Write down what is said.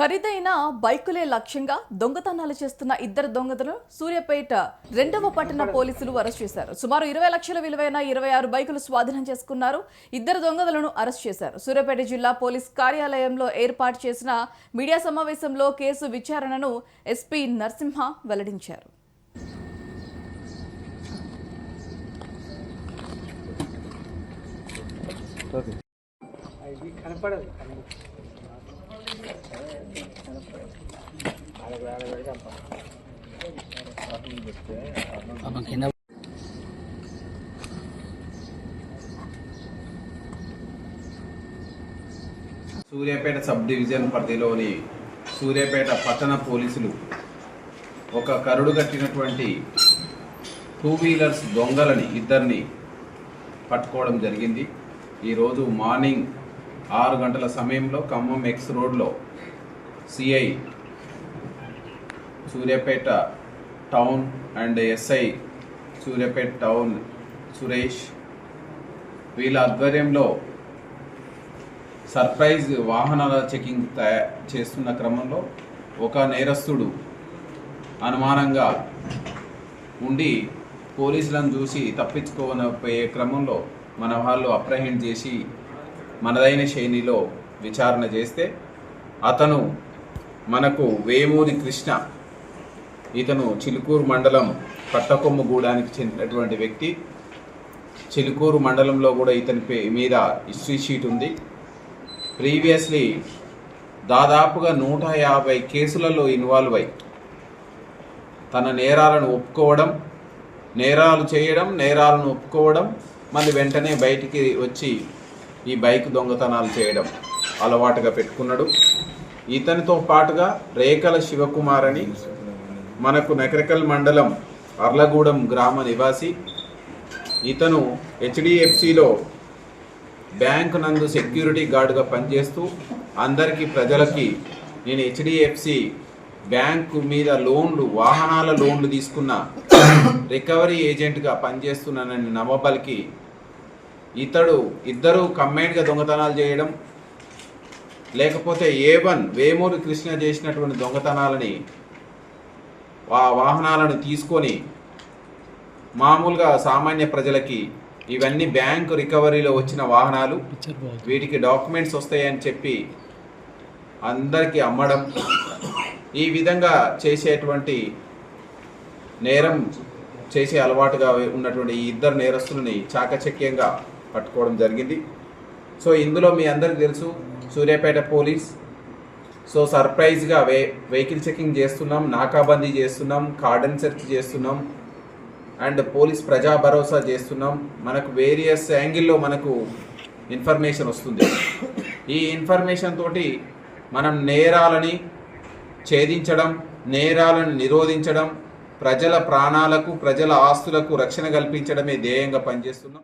ఖరీదైన బైకులే లక్ష్యంగా దొంగతనాలు చేస్తున్న ఇద్దరు దొంగతను సూర్యాపేట రెండవ పట్టణ పోలీసులు అరెస్ట్ చేశారు. సుమారు ఇరవై లక్షల విలువైన ఇరవై ఆరు బైకులు స్వాధీనం చేసుకున్నారు. ఇద్దరు దొంగలను అరెస్ట్ చేశారు. సూర్యాపేట జిల్లా పోలీస్ కార్యాలయంలో ఏర్పాటు చేసిన మీడియా సమావేశంలో కేసు విచారణను ఎస్పీ నరసింహ వెల్లడించారు. కనపడదు. సూర్యాపేట సబ్ డివిజన్ పరిధిలోని సూర్యాపేట పట్టణ పోలీసులు ఒక కరుడు కట్టినటువంటి టూ వీలర్స్ దొంగలని ఇద్దరిని పట్టుకోవడం జరిగింది. ఈరోజు మార్నింగ్ ఆరు గంటల సమయంలో ఖమ్మం ఎక్స్ రోడ్లో CI Suryapet town and SI Suryapet town Suresh. వీళ్ళ ఆధ్వర్యంలో సర్ప్రైజ్ వాహనాల చెకింగ్ తయా చేస్తున్న క్రమంలో ఒక నేరస్తుడు అనుమానంగా ఉండి పోలీసులను చూసి తప్పించుకోనపోయే క్రమంలో మన వాళ్ళు అప్రహెండ్ చేసి మనదైన శైలిలో విచారణ చేస్తే అతను మనకు వేమూరి కృష్ణ ఇతను చిలుకూరు మండలం పట్టకొమ్మగూడానికి చెందినటువంటి వ్యక్తి. చిలుకూరు మండలంలో కూడా ఇతని పే మీద హిస్టరీ షీట్ ఉంది. ప్రీవియస్లీ దాదాపుగా నూట యాభై కేసులలో ఇన్వాల్వ్ అయి తన నేరాలను ఒప్పుకోవడం నేరాలు చేయడం నేరాలను ఒప్పుకోవడం మళ్ళీ వెంటనే బయటికి వచ్చి ఈ బైక్ దొంగతనాలు చేయడం అలవాటుగా పెట్టుకున్నాడు. ఇతనితో పాటుగా రేకల శివకుమార్ అని మనకు నకరకల్ మండలం అర్లగూడెం గ్రామ నివాసి. ఇతను హెచ్డిఎఫ్సిలో బ్యాంక్ నందు సెక్యూరిటీ గార్డుగా పనిచేస్తూ అందరికీ ప్రజలకి నేను హెచ్డిఎఫ్సి బ్యాంకు మీద లోన్లు వాహనాల లోన్లు తీసుకున్న రికవరీ ఏజెంట్గా పనిచేస్తున్నానని నమ్మబలికి ఇతడు ఇద్దరు కంబైన్డ్గా దొంగతనాలు చేయడం లేకపోతే ఏ వన్ వేమూరి కృష్ణ చేసినటువంటి దొంగతనాలని ఆ వాహనాలను తీసుకొని మామూలుగా సామాన్య ప్రజలకి ఇవన్నీ బ్యాంకు రికవరీలో వచ్చిన వాహనాలు వీటికి డాక్యుమెంట్స్ వస్తాయని చెప్పి అందరికీ అమ్మడం ఈ విధంగా చేసేటువంటి నేరం చేసే అలవాటుగా ఉన్నటువంటి ఈ ఇద్దరు నేరస్తులని చాకచక్యంగా పట్టుకోవడం జరిగింది. సో ఇందులో మీ అందరికీ తెలుసు సూర్యాపేట పోలీస్. సో సర్ప్రైజ్గా వే వెహికల్ చెకింగ్ చేస్తున్నాం నాకాబందీ చేస్తున్నాం కార్డన్ సెర్చ్ చేస్తున్నాం అండ్ పోలీస్ ప్రజా భరోసా చేస్తున్నాం. మనకు వేరియస్ యాంగిల్లో మనకు ఇన్ఫర్మేషన్ వస్తుంది. ఈ ఇన్ఫర్మేషన్ తోటి మనం నేరాలని ఛేదించడం నేరాలను నిరోధించడం ప్రజల ప్రాణాలకు ప్రజల ఆస్తులకు రక్షణ కల్పించడమే ధ్యేయంగా పనిచేస్తున్నాం.